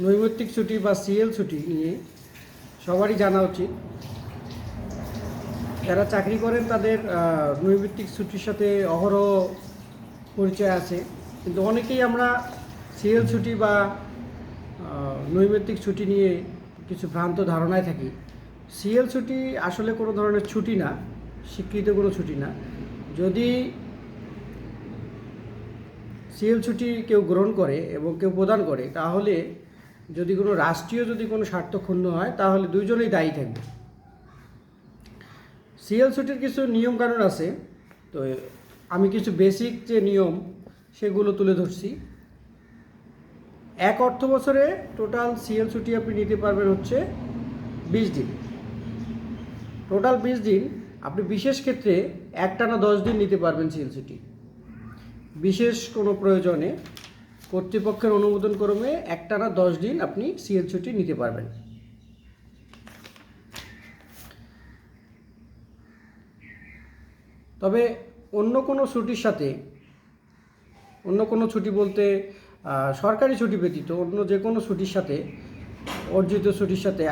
নৈমিত্তিক ছুটি বা সিএল ছুটি নিয়ে সবারই জানা উচিত। যারা চাকরি করেন তাদের নৈমিত্তিক ছুটির সাথে অহরহ পরিচয় আছে। কিন্তু অনেকেই আমরা সিএল ছুটি বা নৈমিত্তিক ছুটি নিয়ে কিছু ভ্রান্ত ধারণায় থাকি। সিএল ছুটি আসলে কোনো ধরনের ছুটি না, স্বীকৃত কোনো ছুটি না। যদি সিএল ছুটি কেউ গ্রহণ করে এবং কেউ প্রদান করে, তাহলে যদি কোনো রাষ্ট্রীয় যদি কোনো স্বার্থ ক্ষুণ্ণ হয়, তাহলে দুইজনেই দায়ী থাকবে। সিএল সুটির কিছু নিয়মকানুন আছে। তো আমি কিছু বেসিক যে নিয়ম, সেগুলো তুলে ধরছি। এক অর্থ বছরে টোটাল সিএল ছুটি আপনি নিতে পারবেন হচ্ছে বিশ দিন। টোটাল বিশ দিন, আপনি বিশেষ ক্ষেত্রে একটানা দশ দিন নিতে পারবেন সিএল ছুটি বিশেষ কোনো প্রয়োজনে কর্তৃপক্ষের অনুমোদন ক্রমে একটানা দশ দিন আপনি সিএল ছুটি নিতে পারবেন। তবে অন্য কোনো ছুটির সাথে, অন্য কোনো ছুটি বলতে সরকারি ছুটি ব্যতীত অন্য যে কোনো ছুটির সাথে, অর্জিত ছুটির সাথে